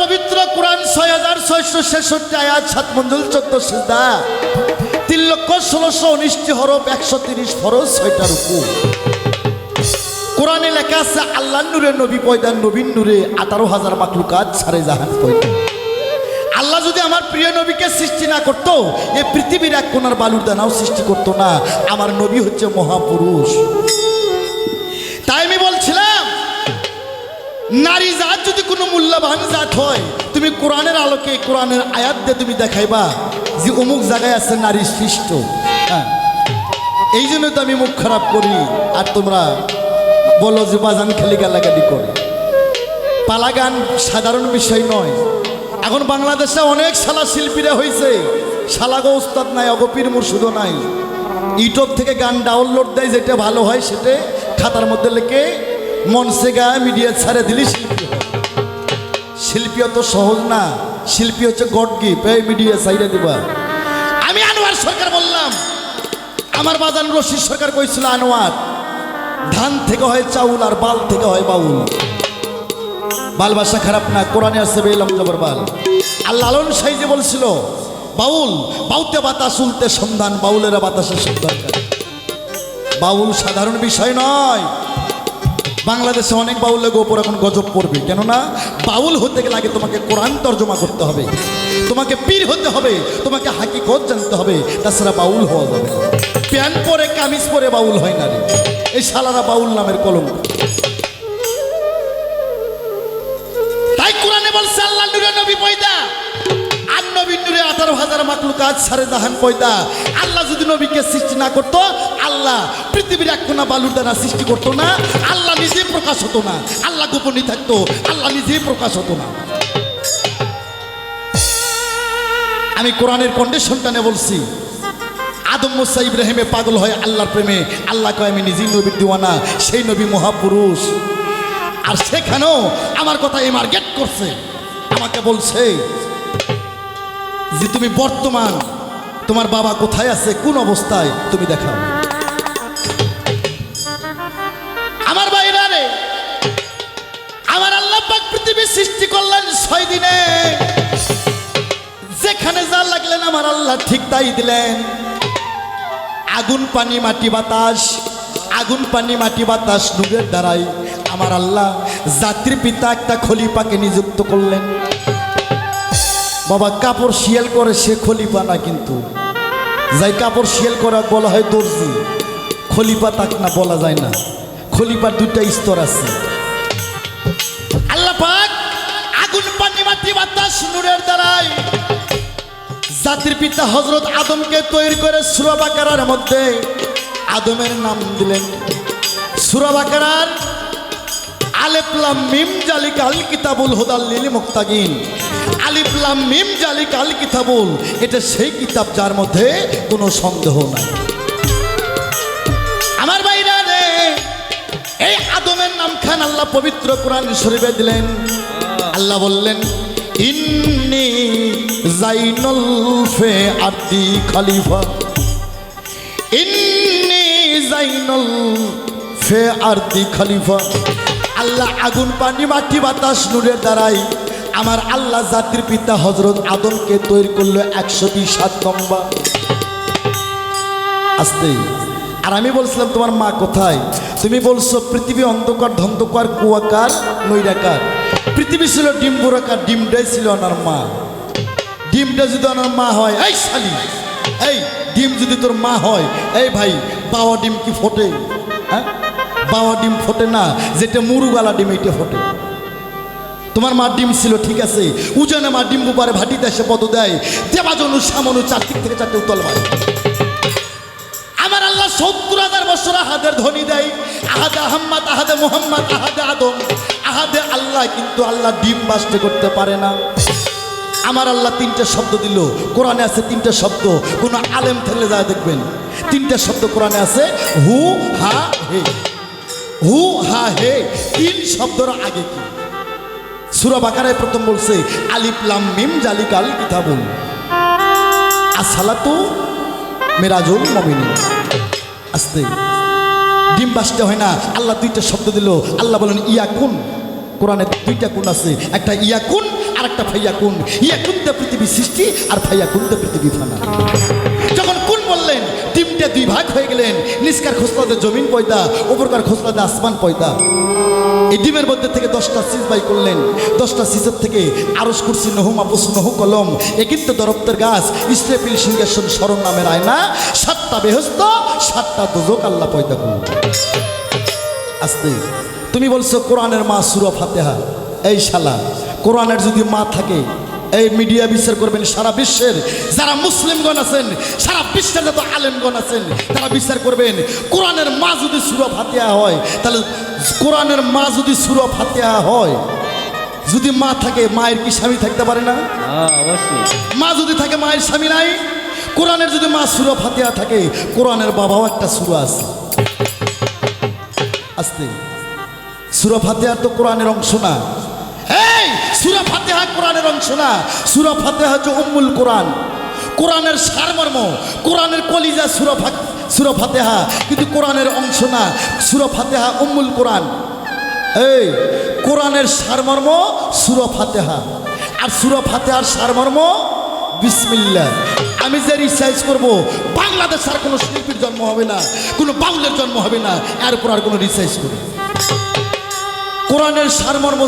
পবিত্র কোরআন ছয় হাজার ছয়শো ছেষট্টি আয়াত সাত মঞ্জুল চোদ্দ সিদ্ধা তিন লক্ষ ষোলোশো উনিশটি হরফ, একশো তিরিশ ফরজ, ছয়টা রুকু। কোরআনে লেখা আছে আল্লাহ নূরে নবী পয়দান নবীন নূরে আঠারো হাজার মাকলুকাত সারে জাহান পয়দা। আল্লাহ যদি আমার প্রিয় নবীকে সৃষ্টি না করতো, এ পৃথিবীর এক কোনার বালুর দানাও সৃষ্টি করতো না। আমার নবী হচ্ছে মহাপুরুষ। তাই আমি বলছিলাম নারী জাত যদি কোনো মূল্যবান জাত হয়, তুমি কোরআনের আলোকে কোরআনের আয়াত দিয়ে তুমি দেখাইবা যে অমুক জায়গায় আছে নারী সৃষ্ট। হ্যাঁ। এই জন্য তো আমি মুখ খারাপ করি, আর তোমরা বলো যে বাজান খেলি গালাগালি করে। পালা গান সাধারণ বিষয় নয়। এখন বাংলাদেশে অনেক শালা শিল্পীরা হয়েছে শালাগো উস্তাদ নাই, অগপীর মুর্শিদও নাই। ইউটিউব থেকে গান ডাউনলোড দেয়, যেটা ভালো হয় সেটা খাতার মধ্যে লেখে মনসে গা মিডিয়া ছাড়ে দিলি শিল্পী। শিল্পী অত সহজ না। শিল্পী হচ্ছে গড গিফট। এই মিডিয়া সাইডে দিবা। আমি আনোয়ার সরকার বললাম। আমার বাজান রশিদ সরকার কইছিল, আনোয়ার, ধান থেকে হয় চাউল আর বাল থেকে হয় বাউল। বাল বাসা খারাপ না, কোরআনে আসছে বেলম জবর বাল। আর লালন সাই যে বলছিল, বাউল, বাউতে বাতাস, উলতে সন্ধান, বাউলেরা বাতাসের সন্ধান। বাউল সাধারণ বিষয় নয় বাংলাদেশে অনেক বাউলের ওপর এখন গজব পড়বে। কেননা বাউল হতে গেলে আগে তোমাকে কোরআন তর্জমা করতে হবে। তোমাকে পীর হতে হবে, তোমাকে হাকিকত জানতে হবে, তাছাড়া বাউল হওয়া যাবে প্যান্ট পরে, কামিজ পরে বাউল হয় না রে। এই শালারা বাউল নামের কলঙ্ক। হাজার মাকলু কাজ সারে দাহান পয়দা। আল্লাহ যদি নবীকে সৃষ্টি না করতো, আল্লাহ পৃথিবীর এক কোনা বালুর দ্বারা সৃষ্টি করতো না, আল্লাহ নিজে প্রকাশ হতো না, আল্লাহ গোপনই থাকতো, আল্লাহ নিজেই প্রকাশ হতো না। আমি কোরআনের কন্ডিশনটা নিয়ে বলছি। আদম মুসা ইব্রাহিমে পাগল হয় আল্লাহর প্রেমে। আল্লাহ কয়, আমি নিজেই নবীর দিওয়ানা, সেই নবী মহাপুরুষ। আর সেখানেও আমার কথা এম গেট করছে। আমাকে বলছে যে তুমি বর্তমান তোমার বাবা কোথায় আছে, কোন অবস্থায়, তুমি দেখাও। আমার বাইরা আমার আল্লাহ পৃথিবী সৃষ্টি করলেন ছয় দিনে। যেখানে যা লাগলেন আমার আল্লাহ ঠিক তাই দিলেন। আগুন, পানি, মাটি, বাতাস, আগুন, পানি, মাটি, বাতাস, নূরের দ্বারাই আমার আল্লাহ জাতির পিতা একটা খলিফাকে নিযুক্ত করলেন। বাবা কাপড় শিয়াল করে, সে খলিফা না কিন্তু। যাই কাপড় শিয়াল করা বলা হয় দর্জি, খলিফা তাক না বলা যায় না। খলিফার দুইটা স্তর আছে। আল্লাহ পাক আগুন, পানি, মাটি, বাতাস, নূরের দ্বারাই জাতির পিতা হজরত আদমকে তৈরি করে সুরাবাকারার মধ্যে আদমের নাম দিলেন। সুরাবাকারার আলেপলাম মিম জালিক আল কিতাবুল হুদাল লিলি মুক্তাগিন আলিফলাম মিম জালিক আল কিতাবুল। এটা সেই কিতাব যার মধ্যে কোনো সন্দেহ নাই। আমার বাইরা রে, এই আদমের নাম খান আল্লাহ পবিত্র কোরআন শরীফে দিলেন। আল্লাহ বললেন, ইন্নি জাইনুল ফে আরদি খলিফা। ইন্নি জাইনুল ফে আরদি খলিফা। আল্লাহ আগুন, পানি, মাটি, বাতাস, নূরের দ্বারাই আমার আল্লাহ জাতির পিতা হজরত আদমকে তৈরি করল একশো বিশ সাত নম্বর আসতে। আর আমি বলছিলাম, তোমার মা কোথায়? তুমি বলছো, পৃথিবী অন্ধকার, ধন্ধকার, কুয়াকার, নৈরাকার। পৃথিবী ছিল ডিম বুড়াকার, ডিমটাই ছিল ওনার মা। ডিমটা যদি ওনার মা হয়, এই শালি, এই ডিম যদি তোর মা হয়, এই ভাই বাবা ডিম কি ফোটে? হ্যাঁ? বাবা ডিম ফোটে না, যেটা মুরুগালা ডিম, এইটা ফোটে। তোমার মা ডিম ছিল, ঠিক আছে। উজানে মা ডিম বুপারে ভাটিতে এসে পদ দেয়। দেবাজনু সামনু চারদিক থেকে চারটে উতল মারে আমার আল্লাহ সত্তর হাজার বছর আহাদের ধ্বনি দেয়। আহাদে আহম্মদ, আহাদে মোহাম্মদ, আহাদে আদম। আহাদে আল্লাহ কিন্তু আল্লাহ ডিম বাস্তে করতে পারে না। আমার আল্লাহ তিনটে শব্দ দিল। কোরআনে আছে তিনটে শব্দ। কোনো আলেম থাকলে যা দেখবেন। তিনটে শব্দ কোরআনে আছে, হু, হা, হে। হু, হা, হে। তিন শব্দর আগে কি? সুরা বাকারায় প্রথম বলছে আলিফলাম মিম জালিকাল কিতাবুল আসালাতু মেরাজুল মমিনী আস্তে। ডিম বাসতে হয় না, আল্লাহ দুইটা শব্দ দিল, আল্লাহ বলেন, ইয়াকুন। কোরআনে দুইটা কোন আছে, একটা ইয়াকুন আর একটা ফাইয়া কুন ইয়া কুনতে পৃথিবী সৃষ্টি আর ফাইয়া কুনতে পৃথিবী ফানা। ভাগ হয়ে গেলেন। নিষ্কার খোসলাতে জমিন পয়দা, উপরকার খোসলাতে আসমান পয়দা। এই ডিমের মধ্যে থেকে দশটা সিজ বাই করলেন। দশটা সিজের থেকে আরস কুরসি, নহু, মাপুস, নহু, কলম এ কিন্তু দরপ্তের গাছ ইস্তেপিল সিংহাসন স্মরণ নামের আয়না, সাতটা বেহস্ত, সাতটা দোজক আল্লাহ পয়দা করল আস্তে, তুমি বলছো কোরআনের মা সুরা ফাতেহা। এই শালা, কোরআনের যদি মা থাকে এই মিডিয়া বিচার করবেন সারা বিশ্বের যারা মুসলিমগণ আছেন সারা বিশ্বের যত আলেমগণ আছেন তারা বিচার করবেন। কোরআনের মা যদি সুরা ফাতেহা হয় তাহলে কোরআনের মা যদি সুরা ফাতেহা হয় যদি মা থাকে মায়ের কি স্বামী থাকতে পারে না? হ্যাঁ অবশ্যই। মা যদি থাকে মায়ের স্বামী নাই? কোরআনের যদি মা সুরা ফাতেহা থাকে কোরআনের বাবাও একটা সুরা আছে। আস্তে। সুরা ফাতেহা তো কোরআনের অংশ না। ফাতেহা কোরআনের অংশ না, সুরা ফাতেহা হচ্ছে উম্মুল কোরআন। কোরআনের সারমর্ম, কোরআনের কলিজা সুরা সুরা ফাতেহা, কিন্তু কোরআনের অংশ না, সুরা ফাতেহা উম্মুল কোরআন। এই, কোরআনের সারমর্ম, সুরা ফাতেহা। আর সুরা ফাতেহার সারমর্ম বিসমিল্লা আমি যে রিসার্চ করব, বাংলাদেশ আর কোনো শিল্পীর জন্ম হবে না, কোনো বাউলের জন্ম হবে না, এর উপর আর কোনো রিসার্চ করব কোরআনের সারমর্ম